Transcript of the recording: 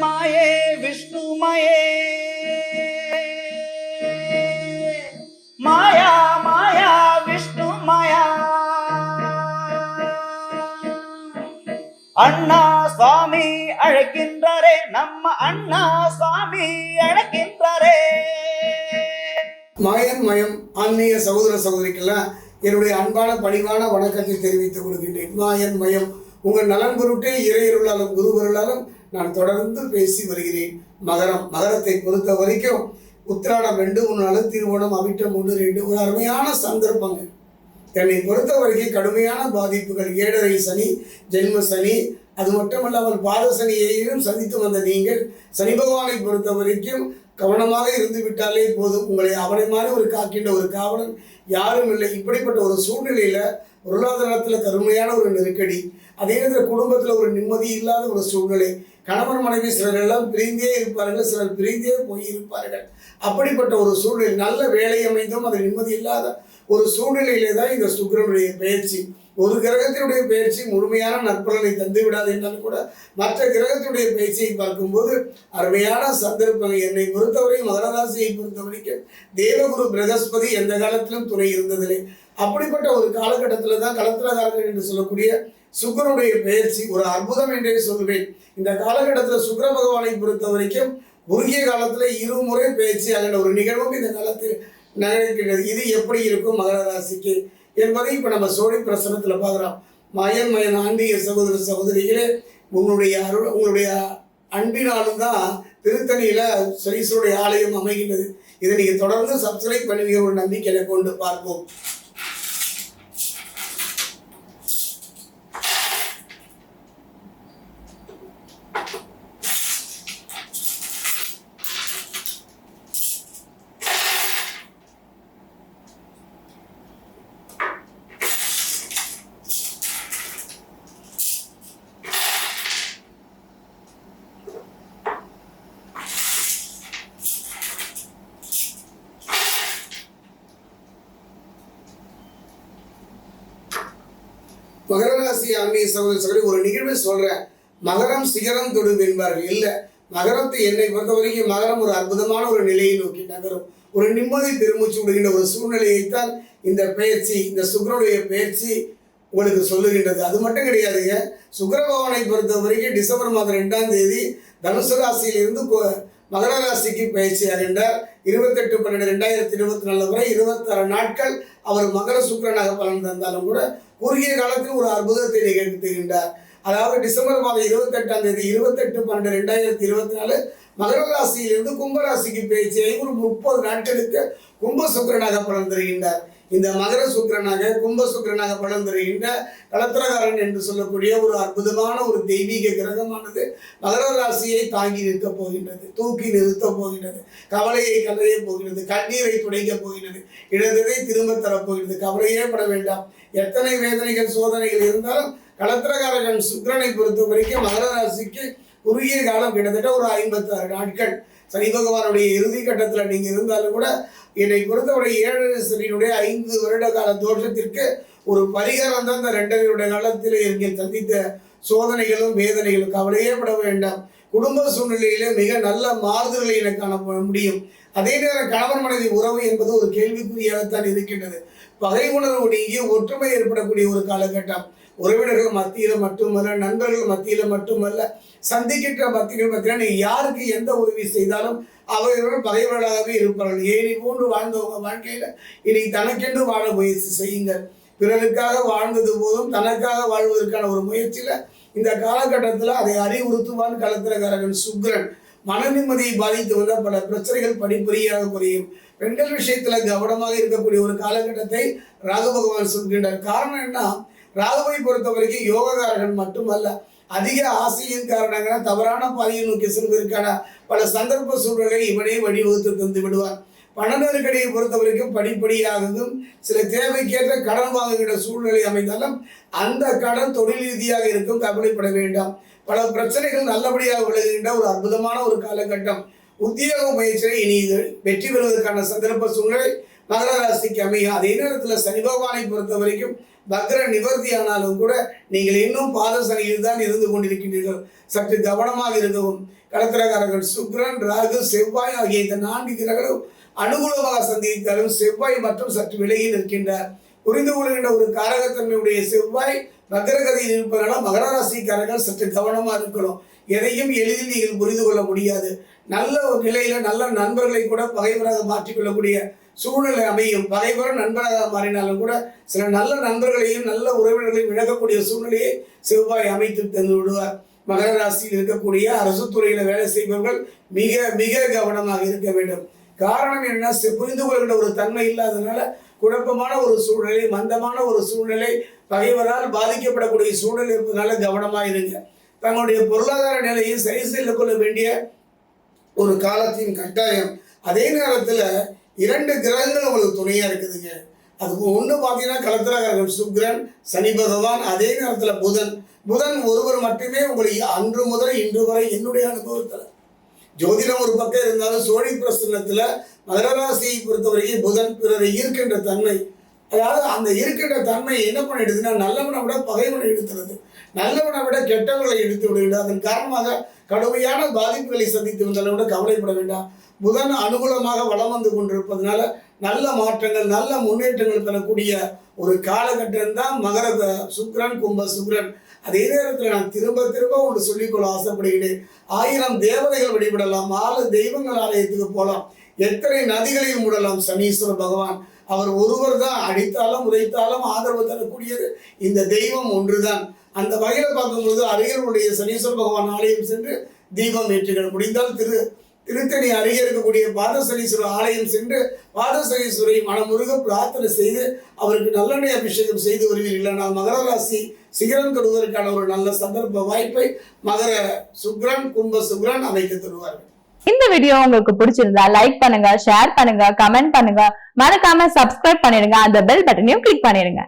மாயே விஷ்ணுமயே. மாயா மாயா விஷ்ணு மாயா அண்ணா சுவாமி அழைக்கின்றாரே நம்ம அண்ணா சுவாமி அழைக்கின்றாரே. மாயன் மயம் ஆன்மீக சகோதர சகோதரிக்கெல்லாம் என்னுடைய அன்பான பணிவான வணக்கத்தை தெரிவித்துக் கொள்கின்றேன். மாயன் மயம் உங்கள் நலன் பொருட்டே இறையருளாலும் குருவருளாலும் நான் தொடர்ந்து பேசி வருகிறேன். மகரம் மகரத்தை பொறுத்த வரைக்கும் உத்திராடம் ரெண்டு மூணு நாள் திருவோணம் அவிட்டம் ஒன்று ரெண்டு ஒரு அருமையான சந்தர்ப்பங்கள். என்னை பொறுத்த வரைக்கும் கடுமையான பாதிப்புகள். ஏழரை சனி ஜென்ம சனி அது மட்டுமல்லாமல் பாத சனியையும் சந்தித்து வந்த நீங்கள் சனி பகவானை பொறுத்த வரைக்கும் கவனமாக இருந்து விட்டாலே போதும். உங்களை அவனை மாதிரி ஒரு காக்கின்ற ஒரு காவலன் யாரும் இல்லை. இப்படிப்பட்ட ஒரு சூழ்நிலையில பொருளாதாரத்தில் கருமையான ஒரு நெருக்கடி அதே நேரத்தில் குடும்பத்தில் ஒரு நிம்மதி இல்லாத ஒரு சூழ்நிலை கணவன் மனைவி சிலர் எல்லாம் பிரிந்தே இருப்பார்கள் சிலர் பிரிந்தே போயிருப்பார்கள் அப்படிப்பட்ட ஒரு சூழ்நிலை நல்ல வேலை அமைந்தும் அது நிம்மதி இல்லாத ஒரு சூழ்நிலையிலே தான் இந்த சுக்கரனுடைய பயிற்சி ஒரு கிரகத்தினுடைய பயிற்சி முழுமையான நற்பலனை தந்து விடாது என்றாலும் கூட மற்ற கிரகத்தினுடைய பயிற்சியை பார்க்கும்போது அருமையான சந்தர்ப்பம் என்னை பொறுத்தவரை மகரராசியை பொறுத்தவரைக்கும் தேவகுரு பிரகஸ்பதி எந்த காலத்திலும் துணை இருந்ததில்லை. அப்படிப்பட்ட ஒரு காலகட்டத்தில் தான் கலத்திரகாரர்கள் என்று சொல்லக்கூடிய சுக்கரனுடைய பயிற்சி ஒரு அற்புதம் என்றே சொல்வேன். இந்த காலகட்டத்தில் சுக்கிர பகவானை பொறுத்த வரைக்கும் குறுகிய காலத்தில் இருமுறை பயிற்சி அதில் ஒரு நிகழ்வும் இந்த காலத்தில் நடக்கிறது இது எப்படி இருக்கும் மகர ராசிக்கு என்பதை இப்போ நம்ம சோழி பிரசனத்தில் பார்க்குறோம். மயன் மயன் ஆண்டிய சகோதர சகோதரிகளே உங்களுடைய அருள் உங்களுடைய அன்பினாலும் தான் திருத்தணியில் சுரீஸ்வருடைய ஆலயம் அமைகின்றது. இதை நீங்கள் தொடர்ந்து சப்ஸ்கிரைப் பண்ணுவீங்க. ஒரு நம்பிக்கையை கொண்டு பார்ப்போம் மகர ராசி ஆன்மீக சகோதர சகோதரி ஒரு நிகழ்வை சொல்றேன். மகரம் சிகரம் தொடும் என்பார்கள். இல்லை மகரத்தை என்னை பொறுத்த வரைக்கும் மகரம் ஒரு அற்புதமான ஒரு நிலையை நோக்கி நகரும். ஒரு நிம்மதி பெருமூச்சு விடுகின்ற ஒரு சூழ்நிலையைத்தான் இந்த பயிற்சி இந்த சுக்கரனுடைய பயிற்சி உங்களுக்கு சொல்லுகின்றது. அது மட்டும் கிடையாதுங்க. சுக்கர பகவானை பொறுத்த வரைக்கும் டிசம்பர் மாதம் ரெண்டாம் தேதி தனுசு ராசியிலிருந்து மகர ராசிக்கு பயிற்சி அறிந்தார் இருபத்தெட்டு பன்னெண்டு ரெண்டாயிரத்தி இருபத்தி நாலு வரை இருபத்தாறு நாட்கள் அவர் மகர சுக்கரனாக பலன் தந்தாலும் கூட குறுகிய காலத்தில் ஒரு அற்புதத்தை நிகழ்த்துகின்றார் அதாவது டிசம்பர் மாதம் இருபத்தெட்டாம் தேதி இருபத்தெட்டு பன்னெண்டு ரெண்டாயிரத்தி இருபத்தி நாலு மகர ராசியிலிருந்து கும்பராசிக்கு பயிற்சியை ஒரு முப்பது நாட்களுக்கு கும்ப சுக்கரனாக பலன் தருகின்றார் இந்த மகர சுக்கரனாக கும்ப சுக்கரனாக படம் தருகின்ற கலத்திரகாரன் என்று சொல்லக்கூடிய ஒரு அற்புதமான ஒரு தெய்வீக கிரகமானது மகர ராசியை தாங்கி நிற்கப் போகின்றது தூக்கி நிறுத்தப் போகின்றது கவலையை கலைய போகின்றது கண்ணீரை துடைக்கப் போகின்றது இழந்ததை திரும்ப தரப்போகிறது கவலையே பட வேண்டாம். எத்தனை வேதனைகள் சோதனைகள் இருந்தாலும் கலத்திரகாரகன் சுக்கிரனை பொறுத்த வரைக்கும் மகர ராசிக்கு குறுகிய காலம் கிட்டத்தட்ட ஒரு ஐம்பத்தாறு நாட்கள். சனி பகவானுடைய இறுதி கட்டத்தில் நீங்கள் இருந்தாலும் கூட என்னை பொறுத்தவரை ஏழு சனியினுடைய ஐந்து வருட கால தோஷத்திற்கு ஒரு பரிகாரம் தான் இந்த ரெண்டரையுடைய காலத்தில் இங்கே சந்தித்த சோதனைகளும் வேதனைகளும். கவலையே பட வேண்டாம். குடும்ப சூழ்நிலையிலே மிக நல்ல மாறுதல்களை என காண முடியும். அதே நேரம் கணவன் மனைவி உறவு என்பது ஒரு கேள்விக்குறியாகத்தான் இருக்கின்றது. பகை உணர்வு நீங்கி ஒற்றுமை ஏற்படக்கூடிய ஒரு காலகட்டம். உறவினர்கள் மத்தியில் மட்டுமல்ல நண்பர்கள் மத்தியில் மட்டுமல்ல சந்திக்கின்ற மத்தியில் பார்த்தீங்கன்னா நீ யாருக்கு எந்த உதவி செய்தாலும் அவர்கள் பகைவர்களாகவே இருப்பார்கள். ஏனி போன்று வாழ்ந்தவங்க வாழ்க்கையில் இனி தனக்கென்று வாழ முயற்சி செய்யுங்கள். பிறருக்காக வாழ்ந்தது போதும் தனக்காக வாழ்வதற்கான ஒரு முயற்சியில் இந்த காலகட்டத்தில் அதை அறிவுறுத்துவான் களத்திரகாரகன் சுக்கிரன் மன நிம்மதியை பாதித்து வந்த பல பிரச்சனைகள் படிப்படியாக குறையும். பெண்கள் விஷயத்தில் கவனமாக இருக்கக்கூடிய ஒரு காலகட்டத்தை ராகு பகவான் சொல்கின்றார். காரணம் என்ன? ராகுவை பொறுத்த வரைக்கும் யோககாரகன் மட்டுமல்ல அதிக ஆசையின் காரணங்களாக தவறான பாதையை நோக்கி செல்வதற்கான பல சந்தர்ப்ப சூழலை இவனே வழிவகுத்து தந்து விடுவார் பண நெருக்கடியை பொறுத்த வரைக்கும் படிப்படியாகவும் சில தேவைக்கேற்ற கடன் வாங்குகின்ற சூழ்நிலை அமைந்தாலும் அந்த கடன் தொழில் ரீதியாக இருக்கும் கவலைப்பட வேண்டாம். பல பிரச்சனைகள் நல்லபடியாக விலகுகின்ற ஒரு அற்புதமான ஒரு காலகட்டம். உத்தியோக முயற்சியை இனி இது வெற்றி பெறுவதற்கான சந்தர்ப்ப சூழ்நிலை மகர ராசிக்கு அமையும். அதே நேரத்தில் சனி பகவானை பொறுத்த வரைக்கும் வக்ர நிவர்த்தி ஆனாலும் கூட நீங்கள் இன்னும் பாதசனையில் தான் இருந்து கொண்டிருக்கின்றீர்கள். சற்று கவனமாக இருக்கவும் கடத்திரக்காரர்கள் சுக்ரன் ராகு செவ்வாய் ஆகிய இந்த நான்கு கிரகங்களும் அனுகூலமாக சந்தித்தாலும் செவ்வாய் மற்றும் சற்று விலகி நிற்கின்றார் புரிந்து கொள்கின்ற ஒரு காரகத்தன்மையுடைய செவ்வாய் வக்ரகதியில் இருப்பதனால மகர ராசிக்காரர்கள் சற்று கவனமாக இருக்கணும். எதையும் எளிதில் நீங்கள் புரிந்து கொள்ள முடியாது. நல்ல ஒரு நிலையில நல்ல நண்பர்களை கூட பகைவராக மாற்றிக்கொள்ளக்கூடிய சூழ்நிலை அமையும். பகைவரும் நண்பராக மாறினாலும் கூட சில நல்ல நண்பர்களையும் நல்ல உறவினர்களையும் இழக்கக்கூடிய சூழ்நிலையை செவ்வாய் அமைத்து தந்து விடுவார். மகர ராசியில் இருக்கக்கூடிய அரசு துறையில வேலை செய்பவர்கள் மிக மிக கவனமாக இருக்க வேண்டும். காரணம் என்ன? செ- புரிந்து கொள்கின்ற ஒரு தன்மை இல்லாதனால குழப்பமான ஒரு சூழ்நிலை மந்தமான ஒரு சூழ்நிலை பகைவரால் பாதிக்கப்படக்கூடிய சூழ்நிலை இருப்பதனால கவனமாக இருங்க. தங்களுடைய பொருளாதார நிலையை சரி செய்து கொள்ள வேண்டிய ஒரு காலத்தின் கட்டாயம். அதே நேரத்தில் இரண்டு கிரகங்கள் உங்களுக்கு துணையாக இருக்குதுங்க. அதுக்கு ஒன்று பார்த்தீங்கன்னா கலத்திரகாரர்கள் சுக்ரன் சனி பகவான் அதே நேரத்தில் புதன். புதன் ஒருவர் மட்டுமே உங்களை அன்று முதல் இன்று வரை என்னுடைய அனுபவத்தில். ஜோதிடம் ஒரு பக்கம் இருந்தாலும் சோழி பிரசன்னத்தில் மகர பொறுத்தவரைக்கும் புதன் பிறரை ஈர்க்கின்ற தன்மை. அதாவது அந்த இருக்கின்ற தன்மை என்ன பண்ணிடுதுன்னா நல்லவனை விட பகைவனை எடுத்துறது நல்லவனை விட கெட்டவர்களை எடுத்து விடுகிறது அதன் காரணமாக கடுமையான பாதிப்புகளை சந்தித்து வந்தாலும் கூட கவலைப்பட வேண்டாம். புதன் அனுகூலமாக வளம் வந்து கொண்டிருப்பதனால நல்ல மாற்றங்கள் நல்ல முன்னேற்றங்கள் தரக்கூடிய ஒரு காலகட்டம் தான் மகர சுக்ரன் கும்ப சுக்ரன். அதே நேரத்தில் நான் திரும்ப திரும்ப ஒன்று சொல்லிக்கொள்ள ஆசைப்படுகிறேன். ஆயிரம் தேவதைகள் வழிபடலாம் ஆறு தெய்வங்கள் ஆலயத்துக்கு போகலாம். எத்தனை நதிகளையும் விடலாம் சனீஸ்வர பகவான். அவர் ஒருவர் தான் அடித்தாலும் உதைத்தாலும் ஆதரவு தரக்கூடியது. இந்த தெய்வம் ஒன்றுதான். அந்த வகையில் பார்க்கும்பொழுது அரியருடைய சனீஸ்வர பகவான் ஆலயம் சென்று தீபம் ஏற்றுகள் முடிந்தால் திரு திருத்தணி அருகே இருக்கக்கூடிய பாதசனீஸ்வரர் ஆலயம் சென்று பாதசனீஸ்வரை மனமுருக பிரார்த்தனை செய்து அவருக்கு நல்லெண்ணெய் அபிஷேகம் செய்து வருவீர்கள் நான் மகர ராசி சிகரம் தொடுவதற்கான ஒரு நல்ல சந்தர்ப்ப வாய்ப்பை மகர சுக்ரன் கும்ப சுக்ரன் அமைக்க தருவார்கள். இந்த வீடியோ உங்களுக்கு பிடிச்சிருந்தா லைக் பண்ணுங்க ஷேர் பண்ணுங்க கமெண்ட் பண்ணுங்க. மறக்காம சப்ஸ்கிரைப் பண்ணிடுங்க. அந்த பெல் பட்டனையும் கிளிக் பண்ணிடுங்க.